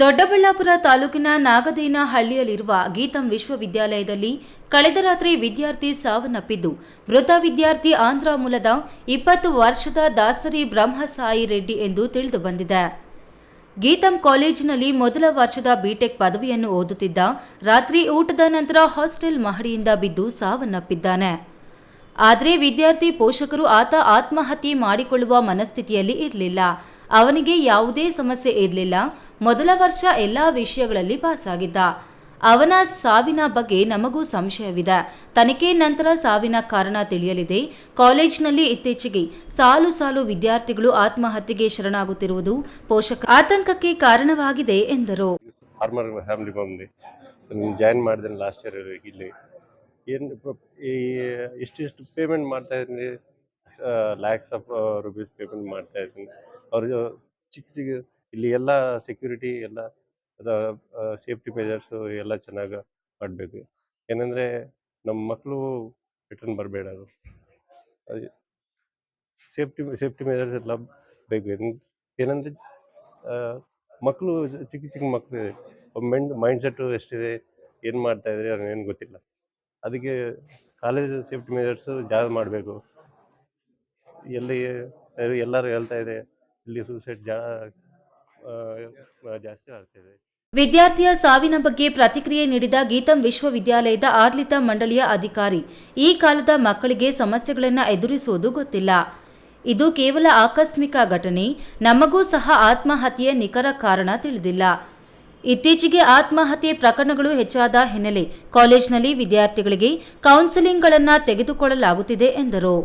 ದೊಡ್ಡಬಳ್ಳಾಪುರ ತಾಲೂಕಿನ ನಾಗದೇನ ಹಳ್ಳಿಯಲ್ಲಿರುವ ಗೀತಂ ವಿಶ್ವವಿದ್ಯಾಲಯದಲ್ಲಿ ಕಳೆದ ರಾತ್ರಿ ವಿದ್ಯಾರ್ಥಿ ಸಾವನ್ನಪ್ಪಿದ್ದು, ಮೃತ ವಿದ್ಯಾರ್ಥಿ ಆಂಧ್ರ ಮೂಲದ ಇಪ್ಪತ್ತು ವರ್ಷದ ದಾಸರಿ ಬ್ರಹ್ಮಸಾಯಿ ರೆಡ್ಡಿ ಎಂದು ತಿಳಿದು ಬಂದಿದೆ. ಗೀತಂ ಕಾಲೇಜಿನಲ್ಲಿ ಮೊದಲ ವರ್ಷದ ಬಿಟೆಕ್ ಪದವಿಯನ್ನು ಓದುತ್ತಿದ್ದ, ರಾತ್ರಿ ಊಟದ ನಂತರ ಹಾಸ್ಟೆಲ್ ಮಹಡಿಯಿಂದ ಬಿದ್ದು ಸಾವನ್ನಪ್ಪಿದ್ದಾನೆ. ಆದರೆ ವಿದ್ಯಾರ್ಥಿ ಪೋಷಕರು ಆತ ಆತ್ಮಹತ್ಯೆ ಮಾಡಿಕೊಳ್ಳುವ ಮನಸ್ಥಿತಿಯಲ್ಲಿ ಇರಲಿಲ್ಲ. ಅವನಿಗೆ ಯಾವುದೇ ಸಮಸ್ಯೆ ಇರಲಿಲ್ಲ. ಮೊದಲ ವರ್ಷ ಎಲ್ಲ ವಿಷಯಗಳಲ್ಲಿ ಪಾಸಾಗಿದ್ದ ಅವನ ಸಾವಿನ ಬಗ್ಗೆ ನಮಗೂ ಸಂಶಯವಿದೆ. ತನಿಖೆ ನಂತರ ಸಾವಿನ ಕಾರಣ ತಿಳಿಯಲಿದೆ. ಕಾಲೇಜಿನಲ್ಲಿ ಇತ್ತೀಚೆಗೆ ಸಾಲು ಸಾಲು ವಿದ್ಯಾರ್ಥಿಗಳು ಆತ್ಮಹತ್ಯೆಗೆ ಶರಣಾಗುತ್ತಿರುವುದು ಪೋಷಕ ಆತಂಕಕ್ಕೆ ಕಾರಣವಾಗಿದೆ ಎಂದರು. ಮಾಡ್ತಾ ಇದ್ದೀನಿ. ಲ್ಯಾಕ್ಸ್ ಆಫ್ ರುಪೀಸ್ ಪೇಮೆಂಟ್ ಮಾಡ್ತಾ ಇದ್ದೀನಿ. ಅವ್ರಿಗೆ ಚಿಕ್ಕ ಚಿಕ್ಕ ಇಲ್ಲಿ ಎಲ್ಲ ಸೆಕ್ಯೂರಿಟಿ ಎಲ್ಲ ಸೇಫ್ಟಿ ಮೆಜರ್ಸು ಎಲ್ಲ ಚೆನ್ನಾಗಿ ಮಾಡಬೇಕು. ಏನಂದರೆ ನಮ್ಮ ಮಕ್ಕಳು ರಿಟರ್ನ್ ಬರಬೇಡ ಸೇಫ್ಟಿ ಸೇಫ್ಟಿ ಮೆಜರ್ಸ್ ಎಲ್ಲ ಬೇಕು. ಏನಂದರೆ ಮಕ್ಕಳು ಚಿಕ್ಕ ಚಿಕ್ಕ ಮಕ್ಕಳು ಮೆಂಡ್ ಮೈಂಡ್ ಸೆಟ್ಟು ಎಷ್ಟಿದೆ, ಏನು ಮಾಡ್ತಾ ಅವ್ರಿಗೆ ಏನು ಗೊತ್ತಿಲ್ಲ. ಅದಕ್ಕೆ ಕಾಲೇಜ್ ಸೇಫ್ಟಿ ಮೆಜರ್ಸ್ ಜಾಸ್ತಿ ಮಾಡಬೇಕು. ಎಲ್ಲಿ ಎಲ್ಲರೂ ಹೇಳ್ತಾ ಇದೆ ಇಲ್ಲಿ ಸೂಸೈಡ್ ಜಾ ಜಾಸ್ತಿ ವಿದ್ಯಾರ್ಥಿಯ ಸಾವಿನ ಬಗ್ಗೆ ಪ್ರತಿಕ್ರಿಯೆ ನೀಡಿದ ಗೀತಂ ವಿಶ್ವವಿದ್ಯಾಲಯದ ಆಡಳಿತ ಮಂಡಳಿಯ ಅಧಿಕಾರಿ, ಈ ಕಾಲದ ಮಕ್ಕಳಿಗೆ ಸಮಸ್ಯೆಗಳನ್ನು ಎದುರಿಸುವುದು ಗೊತ್ತಿಲ್ಲ. ಇದು ಕೇವಲ ಆಕಸ್ಮಿಕ ಘಟನೆ, ನಮಗೂ ಸಹ ಆತ್ಮಹತ್ಯೆಯ ನಿಖರ ಕಾರಣ ತಿಳಿದಿಲ್ಲ. ಇತ್ತೀಚೆಗೆ ಆತ್ಮಹತ್ಯೆ ಪ್ರಕರಣಗಳು ಹೆಚ್ಚಾದ ಹಿನ್ನೆಲೆ ಕಾಲೇಜಿನಲ್ಲಿ ವಿದ್ಯಾರ್ಥಿಗಳಿಗೆ ಕೌನ್ಸಿಲಿಂಗ್ಗಳನ್ನು ತೆಗೆದುಕೊಳ್ಳಲಾಗುತ್ತಿದೆ ಎಂದರು.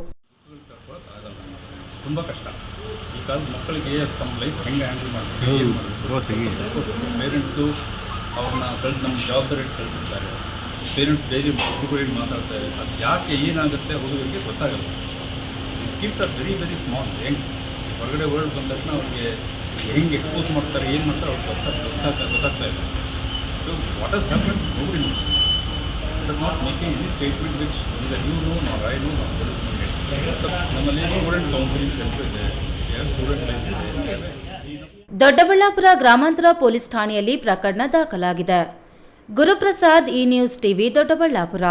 ತುಂಬ ಕಷ್ಟ. ಈ ಕಾಲದ ಮಕ್ಕಳಿಗೆ ತಮ್ಮ ಲೈಫ್ ಹೆಂಗೆ ಹ್ಯಾಂಡಲ್ ಮಾಡಬೇಕು ಏನು ಮಾಡಬೇಕು ಪೇರೆಂಟ್ಸು ಅವ್ರನ್ನ ಕಳೆದು ನಮ್ಮ ಜವಾಬ್ದಾರಿ ಕಳಿಸಿರ್ತಾರೆ. ಪೇರೆಂಟ್ಸ್ ಡೈಲಿ ಹುಡುಗರಿಗೆ ಮಾತಾಡ್ತಾರೆ ಅದು ಯಾಕೆ ಏನಾಗುತ್ತೆ ಹುಡುಗರಿಗೆ ಗೊತ್ತಾಗಲ್ಲ. ಈ skills are very very small ಹೆಂಗೆ? ಹೊರಗಡೆ ವರ್ಲ್ಡ್ ಬಂದ ತಕ್ಷಣ ಅವ್ರಿಗೆ ಹೆಂಗೆ ಎಕ್ಸ್ಪೋಸ್ ಮಾಡ್ತಾರೆ ಏನು ಮಾಡ್ತಾರೆ ಅವ್ರಿಗೆ ಗೊತ್ತಾಗ ಗೊತ್ತಾಗ್ತಾ ಗೊತ್ತಾಗ್ತಾ ಇಲ್ಲ. ಸೊ ವಾಟ್ ಆಸ್ ಹ್ಯಾಪನ್ ನೋಡಿ knows it are not making any statement which ಈಗ you know not I know not Doddaballapura ಗ್ರಾಮಾಂತರ ಪೊಲೀಸ್ ಠಾಣೆಯಲ್ಲಿ ಪ್ರಕರಣ ದಾಖಲಾಗಿದೆ. ಗುರುಪ್ರಸಾದ್ ಈ ನ್ಯೂಸ್ ಟಿವಿ ದೊಡ್ಡಬಳ್ಳಾಪುರ.